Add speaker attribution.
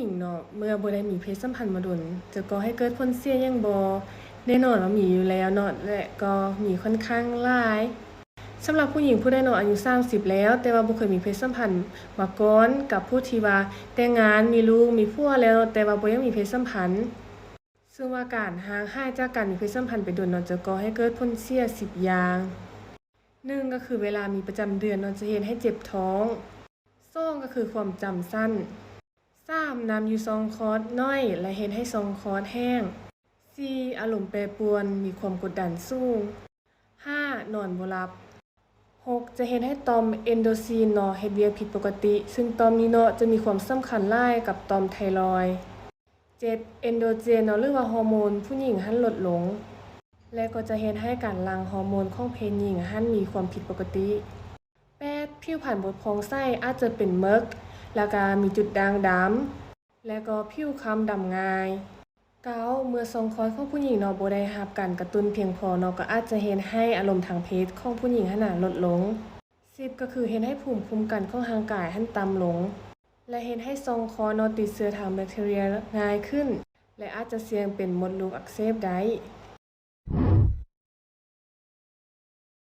Speaker 1: ญิงเนาะเมื่อบ่ได้มีเพศสัมพันธ์มาดนจะก่อให้เกิดผลเสียหยังบ่แน่นอนว่ามีอยู่แล้วเนาะและก็มีค่อนข้างหลายสำหรับผู้หญิงผู้ได้เนาะอายุ30แล้ว แต่ว่าบ่เคยมีเพศสัมพันธ์มาก่อนกับผู้ที่ว่าแต่งงานมีลูกมีผัวแล้วแต่ว่าบ่ยังมีเพศสัมพันธ์ซึ่งว่าการห่างหายจากการมีเพศสัมพันธ์ไปดนเนาะจะก่อให้เกิดผลเสีย10อย่างหนึ่งก็คือเวลามีประจำเดือนเนาะจะเฮ็ดให้เจ็บท้องสองก็คือความจำสั้น 3. นำอยู่ซองคอร์สน้อย และเฮ็ดให้ซองคอร์สแห้ง 4. อารมณ์แปรปรวนมีความกดดันสูง 5. นอนบ่หลับ 6. จะเฮ็ดให้ตอมเอนโดซีนเนาะเฮ็ดเวียผิดปกติ ซึ่งตอมนี้เนาะจะมีความสำคัญหลายกับตอมไทรอยด์ 7. เอนโดเจนเนาะหรือว่าฮอร์โมนผู้หญิงหันลดลง และก็จะเฮ็ดให้การหลั่งฮอร์โมนของเพศหญิงหันมีความผิดปกติ 8. ผิวพรรณบดพองไส้อาจจะเป็นเมิก แล้วก็มีจุดด่างดำและก็ผิวคล้ำดำง่ายเก้าเมื่อทรงคอดของผู้หญิงเนาะบ่ได้รับการกระตุ้นเพียงพอเนาะก็อาจจะเฮ็ดให้อารมณ์ทางเพศของผู้หญิงหันน่ะลดลง10ก็คือเฮ็ดให้ภูมิคุ้มกันของร่างกายหันต่ำลง และเฮ็ดให้ทรงคอเนาะติดเชื้อทางแบคทีเรียง่ายขึ้น และอาจจะเสี่ยงเป็นมดลูกอักเสบได้